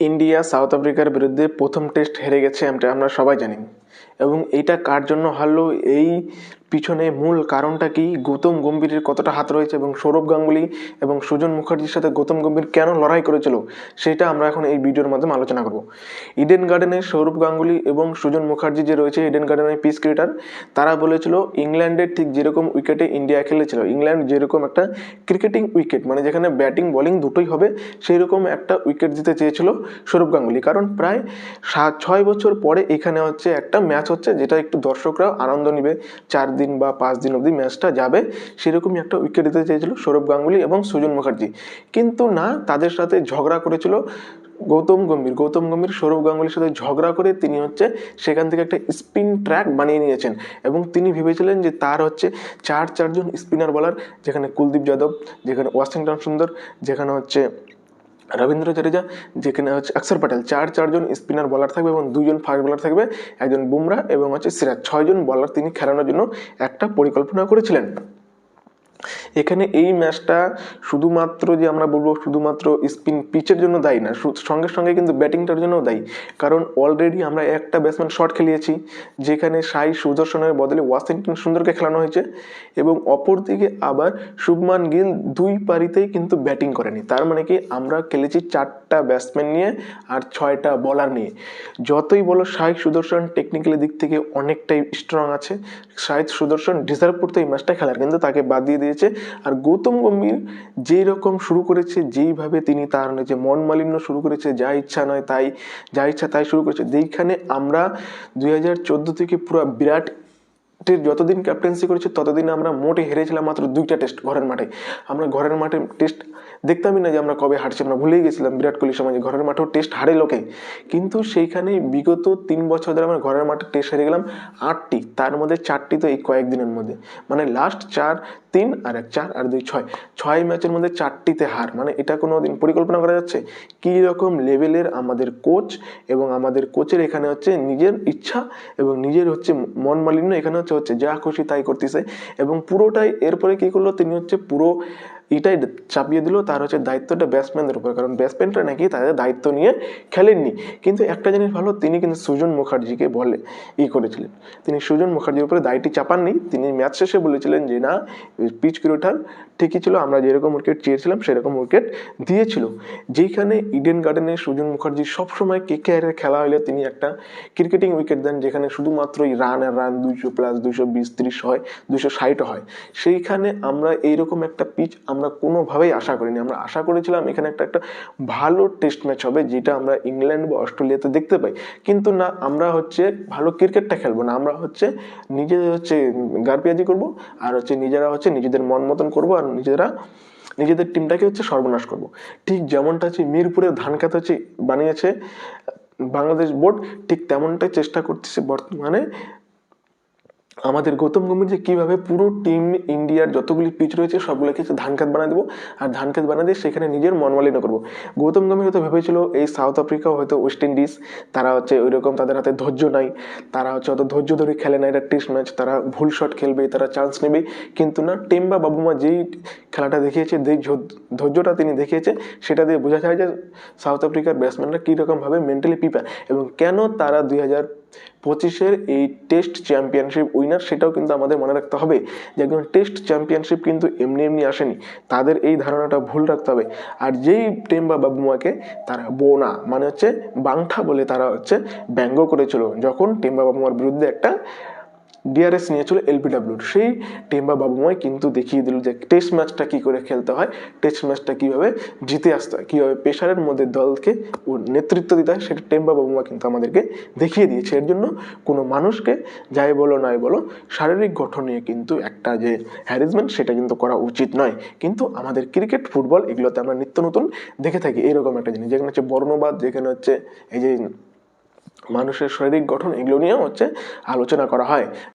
India south আফ্রিকার বিরুদ্ধে প্রথম টেস্ট হেরে গেছে আমরা সবাই জানি। এবং এইটা কার জন্য হারলো? এই পিছনে মূল কারণটা কি? গৌতম গম্ভীরের কতটা হাত রয়েছে এবং সৌরভ গাঙ্গুলি এবং সুজন মুখার্জির সাথে গৌতম গম্ভীর কেন লড়াই করেছিল? সেটা আমরা এখন এই ভিডিওর মাধ্যমে আলোচনা করব। ইডেন গার্ডেনে সৌরভ গাঙ্গুলি এবং সুজন মুখার্জি যে রয়েছে ইডেন গার্ডেনের পিস ক্রিকেটার তারা বলেছিল ইংল্যান্ডের ঠিক যেরকম উইকেটে ইন্ডিয়া খেলেছিল, ইংল্যান্ড যেরকম একটা ক্রিকেটিং উইকেট মানে যেখানে ব্যাটিং বোলিং দুটোই হবে সেই রকম একটা উইকেট দিতে চেয়েছিল সৌরভ গাঙ্গুলি। কারণ প্রায় সাত ছয় বছর পরে এখানে হচ্ছে একটা ম্যাচ হচ্ছে, যেটা একটু দর্শকরা আনন্দ নিবে। চার দিন বা পাঁচ দিন অবধি ম্যাচটা যাবে। সেরকমই একটা উইকেট দিতে চেয়েছিল সৌরভ গাঙ্গুলি এবং সুজন মুখার্জি। কিন্তু না, তাদের সাথে ঝগড়া করেছিল গৌতম গম্ভীর। গৌতম গম্ভীর সৌরভ গাঙ্গুলির সাথে ঝগড়া করে তিনি হচ্ছে সেখান থেকে একটা স্পিন ট্র্যাক বানিয়ে নিয়েছেন এবং তিনি ভেবেছিলেন যে তার হচ্ছে চার, চারজন স্পিনার বলার যেখানে কুলদীপ যাদব, যেখানে ওয়াশিংটন সুন্দর, যেখানে হচ্ছে রবীন্দ্র জাদেজা যেখানে হচ্ছে অক্ষর প্যাটেল। চার, চারজন স্পিনার বলার থাকবে এবং দুজন ফাস্ট বলার থাকবে, একজন বুমরা এবং হচ্ছে সিরাজ। ছয়জন বলার তিনি খেলানোর জন্য একটা পরিকল্পনা করেছিলেন। এখানে এই ম্যাচটা শুধুমাত্র যে আমরা বলব শুধুমাত্র স্পিন পিচের জন্য দায়ী না সঙ্গে সঙ্গে কিন্তু ব্যাটিংটার জন্যও দায়ী। কারণ অলরেডি আমরা একটা ব্যাটসম্যান শট খেলিয়েছি, যেখানে সাই সুদর্শনের বদলে ওয়াশিংটন সুন্দরকে খেলানো হয়েছে এবং অপরদিকে আবার শুভমান গিল দুই পারিতেই কিন্তু ব্যাটিং করেনি। তার মানে কি আমরা খেলেছি চারটা ব্যাটসম্যান নিয়ে আর ছয়টা বলার নিয়ে। যতই বলো সাই সুদর্শন টেকনিক্যালি দিক থেকে অনেকটাই স্ট্রং আছে শাহিদ সুদর্শন ডিজার্ভ করতে এই ম্যাচটা খেলার, কিন্তু তাকে বাদ দিয়ে দিয়েছে আর গৌতম গম্ভীর যেই রকম শুরু করেছে, যেইভাবে তিনি তার যে মন মালিন্য শুরু করেছে, যা ইচ্ছা নয় তাই, যা ইচ্ছা তাই শুরু করেছে। যেইখানে আমরা দুই হাজার চোদ্দ থেকে পুরো বিরাট যতদিন ক্যাপ্টেন্সি করেছে, ততদিন আমরা মোটে হেরেছিলাম মাত্র দুইটা টেস্ট ঘরের মাঠে। আমরা ঘরের মাঠে টেস্ট দেখতামই না যে আমরা কবে হারছি, আমরা ভুলেই গেছিলাম বিরাট কোহলির সময় ঘরের মাঠেও টেস্ট হারে লোকে। কিন্তু সেইখানে বিগত তিন বছর ধরে আমরা ঘরের মাঠে টেস্ট হেরে গেলাম আটটি, তার মধ্যে চারটি তো এই কয়েকদিনের মধ্যে। মানে লাস্ট চার তিন আর এক, চার আর দুই, ছয়। ছয় ম্যাচের মধ্যে চারটিতে হার। মানে এটা কোনো দিন পরিকল্পনা করা যাচ্ছে? কী রকম লেভেলের আমাদের কোচ এবং আমাদের কোচের এখানে হচ্ছে নিজের ইচ্ছা এবং নিজের হচ্ছে মন মালিন্য এখানে হচ্ছে হচ্ছে যা খুশি তাই করতেছে এবং পুরোটাই এরপরে কী করল? তিনি হচ্ছে পুরো এটাই চাপিয়ে দিল, তার হচ্ছে দায়িত্বটা ব্যাটসম্যানদের উপর। কারণ ব্যাটসম্যানরা নাকি তাদের দায়িত্ব নিয়ে খেলেননি। কিন্তু একটা জিনিস ভালো, তিনি কিন্তু সুজন মুখার্জিকে বলে, ই করেছিলেন। তিনি সুজন মুখার্জির উপরে দায়টি চাপাননি। তিনি ম্যাচ শেষে বলেছিলেন যে, না, পিচ ক্রিকেটার ঠিকই ছিল, আমরা যেরকম উইকেট চেয়েছিলাম, সেরকম উইকেট দিয়েছিল। যেখানে ইডেন গার্ডেনে সুজন মুখার্জি সবসময় কে কে খেলা হলে তিনি একটা ক্রিকেটিং উইকেট দেন, যেখানে শুধুমাত্রই রান আর রান দুইশো প্লাস দুইশো বিশ, ত্রিশ হয়, দুইশো ষাটও হয়। সেইখানে আমরা এইরকম একটা পিচ আমরা কোনোভাবেই আশা করিনি। আমরা আশা করেছিলাম এখানে একটা একটা ভালো টেস্ট ম্যাচ হবে, যেটা আমরা ইংল্যান্ড বা অস্ট্রেলিয়াতে দেখতে পাই। কিন্তু না, আমরা হচ্ছে ভালো ক্রিকেটটা খেলব না। আমরা হচ্ছে নিজেদের হচ্ছে গারপিয়াজি করব, আর হচ্ছে নিজেরা হচ্ছে নিজেদের মন মতন করব, আর নিজেরা নিজেদের টিমটাকে হচ্ছে সর্বনাশ করব। ঠিক যেমনটা হচ্ছে মিরপুরের ধান খেত হচ্ছে বানিয়েছে বাংলাদেশ বোর্ড ঠিক তেমনটাই চেষ্টা করতেছে বর্তমানে আমাদের গৌতম গম্ভীর যে কীভাবে পুরো টিম ইন্ডিয়ার যতগুলি পিচ রয়েছে সবগুলোকে হচ্ছে ধান খেত বানিয়ে দেবো। আর ধান খেত বানিয়ে দিয়ে সেখানে নিজের মন মালিন্য করব। গৌতম গম্ভীর হয়তো ভেবেছিল এই সাউথ আফ্রিকা হয়তো ওয়েস্ট ইন্ডিজ তারা হচ্ছে ওই রকম তাদের হাতে ধৈর্য নাই, তারা হচ্ছে অত ধৈর্য ধরে খেলে না, এটা টেস্ট ম্যাচ তারা ভুল শট খেলবে, তারা চান্স নেবে। কিন্তু না টেম্বা বাবুমা যেই খেলাটা দেখিয়েছে, যেই ধৈর্যটা তিনি দেখিয়েছে, সেটা দিয়ে বোঝা যায় যে সাউথ আফ্রিকার ব্যাটসম্যানরা কীরকমভাবে মেন্টালি প্রিপেয়ার এবং কেন তারা দুই হাজার পঁচিশের এই টেস্ট চ্যাম্পিয়নশিপ উইনার সেটাও কিন্তু আমাদের মনে রাখতে হবে যে একজন টেস্ট চ্যাম্পিয়নশিপ কিন্তু এমনি এমনি আসেনি। তাদের এই ধারণাটা ভুল রাখতে হবে। আর যেই টেম্বা বাবুমাকে তারা বোনা মানে হচ্ছে বাংঠা বলে তারা হচ্ছে ব্যঙ্গ করেছিল, যখন টেম্বা বাবুমার বিরুদ্ধে একটা ডিআরএস নিয়েছিল এলপিডাব্লিউর সেই টেম্বা বাবুময় কিন্তু দেখিয়ে দিল যে টেস্ট ম্যাচটা কী করে খেলতে হয় টেস্ট ম্যাচটা কীভাবে জিতে আসতে হয়, কীভাবে প্রেশারের মধ্যে দলকে নেতৃত্ব দিতে হয়, সেটা টেম্বা বাবুমা কিন্তু আমাদেরকে দেখিয়ে দিয়েছে। এর জন্য কোনো মানুষকে যাই বলো নাই বলো, শারীরিক গঠন নিয়ে কিন্তু একটা যে হ্যারাসমেন্ট সেটা কিন্তু করা উচিত নয়। কিন্তু আমাদের ক্রিকেট ফুটবল এগুলোতে আমরা নিত্য নতুন দেখে থাকি এইরকম একটা জিনিস। যেখানে হচ্ছে বর্ণবাদ, যেখানে হচ্ছে এই যে মানুষের শারীরিক গঠন, এগুলো নিয়েও হচ্ছে আলোচনা করা হয়।